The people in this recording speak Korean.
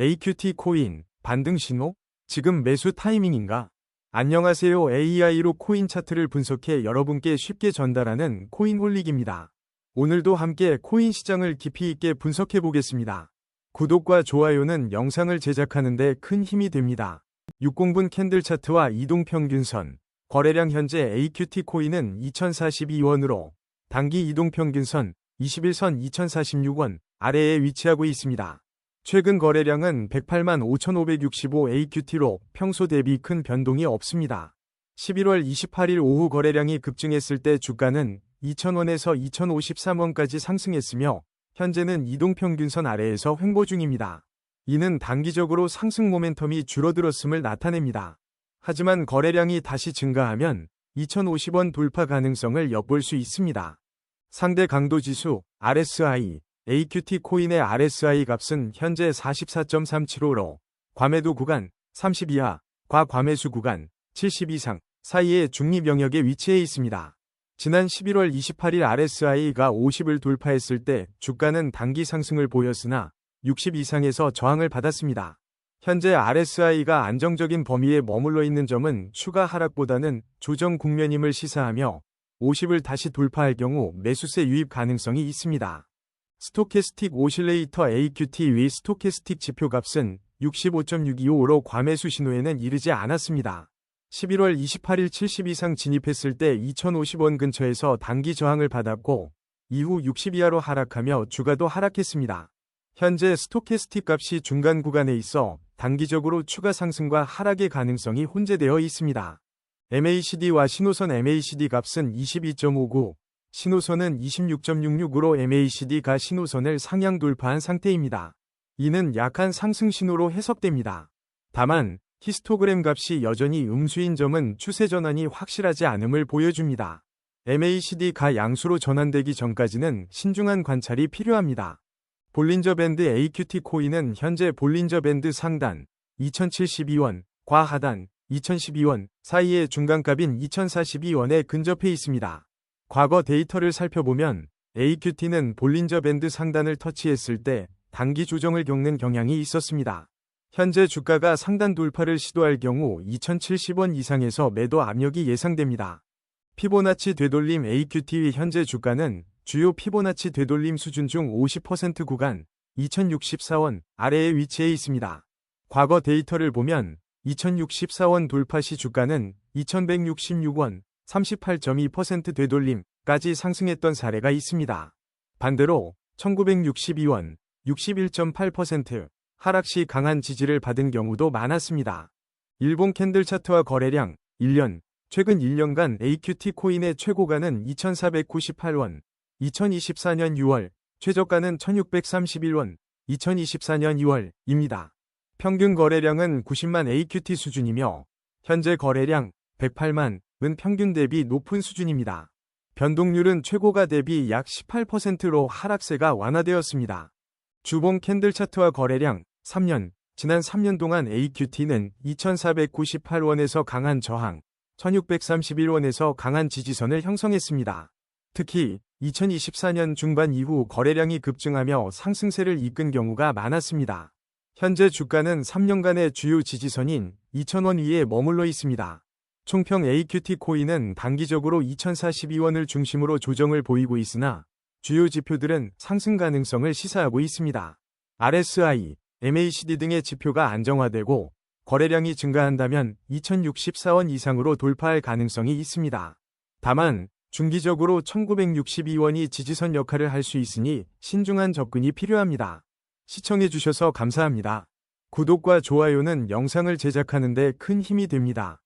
AQT 코인, 반등 신호? 지금 매수 타이밍인가? 안녕하세요. AI로 코인 차트를 분석해 여러분께 쉽게 전달하는 코인홀릭입니다. 오늘도 함께 코인 시장을 깊이 있게 분석해 보겠습니다. 구독과 좋아요는 영상을 제작하는데 큰 힘이 됩니다. 60분 캔들 차트와 이동 평균선, 거래량 현재 AQT 코인은 2042원으로 단기 이동 평균선 21선 2046원 아래에 위치하고 있습니다. 최근 거래량은 108만 5,565 AQT로 평소 대비 큰 변동이 없습니다. 11월 28일 오후 거래량이 급증했을 때 주가는 2,000원에서 2,053원까지 상승했으며 현재는 이동평균선 아래에서 횡보 중입니다. 이는 단기적으로 상승 모멘텀이 줄어들었음을 나타냅니다. 하지만 거래량이 다시 증가하면 2,050원 돌파 가능성을 엿볼 수 있습니다. 상대 강도 지수 RSI AQT 코인의 RSI 값은 현재 44.375로 과매도 구간 30 이하, 과과매수 구간 70 이상 사이의 중립 영역에 위치해 있습니다. 지난 11월 28일 RSI가 50을 돌파했을 때 주가는 단기 상승을 보였으나 60 이상에서 저항을 받았습니다. 현재 RSI가 안정적인 범위에 머물러 있는 점은 추가 하락보다는 조정 국면임을 시사하며 50을 다시 돌파할 경우 매수세 유입 가능성이 있습니다. 스토캐스틱 오실레이터 AQT 위 스토캐스틱 지표값은 65.625로 과매수 신호에는 이르지 않았습니다. 11월 28일 70 이상 진입했을 때 2050원 근처에서 단기 저항을 받았고 이후 60 이하로 하락하며 주가도 하락했습니다. 현재 스토캐스틱 값이 중간 구간에 있어 단기적으로 추가 상승과 하락의 가능성이 혼재되어 있습니다. MACD와 신호선 MACD 값은 22.59, 신호선은 26.66으로 MACD가 신호선을 상향 돌파한 상태입니다. 이는 약한 상승 신호로 해석됩니다. 다만 히스토그램 값이 여전히 음수인 점은 추세 전환이 확실하지 않음을 보여줍니다. MACD가 양수로 전환되기 전까지는 신중한 관찰이 필요합니다. 볼린저 밴드 AQT 코인은 현재 볼린저 밴드 상단 2072원, 과하단 2012원 사이의 중간값인 2042원에 근접해 있습니다. 과거 데이터를 살펴보면 AQT는 볼린저 밴드 상단을 터치했을 때 단기 조정을 겪는 경향이 있었습니다. 현재 주가가 상단 돌파를 시도할 경우 2070원 이상에서 매도 압력이 예상됩니다. 피보나치 되돌림 AQT의 현재 주가는 주요 피보나치 되돌림 수준 중 50% 구간 2064원 아래에 위치해 있습니다. 과거 데이터를 보면 2064원 돌파 시 주가는 2166원 38.2% 되돌림까지 상승했던 사례가 있습니다. 반대로 1962원 61.8% 하락 시 강한 지지를 받은 경우도 많았습니다. 일본 캔들 차트와 거래량 1년 최근 1년간 AQT 코인의 최고가는 2498원, 2024년 6월 최저가는 1631원, 2024년 2월입니다. 평균 거래량은 90만 AQT 수준이며 현재 거래량 108만 은 평균 대비 높은 수준입니다. 변동률은 최고가 대비 약 18%로 하락세가 완화되었습니다. 주봉 캔들 차트와 거래량 3년 지난 3년 동안 AQT는 2498원에서 강한 저항, 1631원에서 강한 지지선을 형성했습니다. 특히 2024년 중반 이후 거래량이 급증하며 상승세를 이끈 경우가 많았습니다. 현재 주가는 3년간의 주요 지지선인 2000원 위에 머물러 있습니다. 총평 AQT 코인은 단기적으로 2042원을 중심으로 조정을 보이고 있으나 주요 지표들은 상승 가능성을 시사하고 있습니다. RSI, MACD 등의 지표가 안정화되고 거래량이 증가한다면 2064원 이상으로 돌파할 가능성이 있습니다. 다만 중기적으로 1962원이 지지선 역할을 할 수 있으니 신중한 접근이 필요합니다. 시청해주셔서 감사합니다. 구독과 좋아요는 영상을 제작하는 데 큰 힘이 됩니다.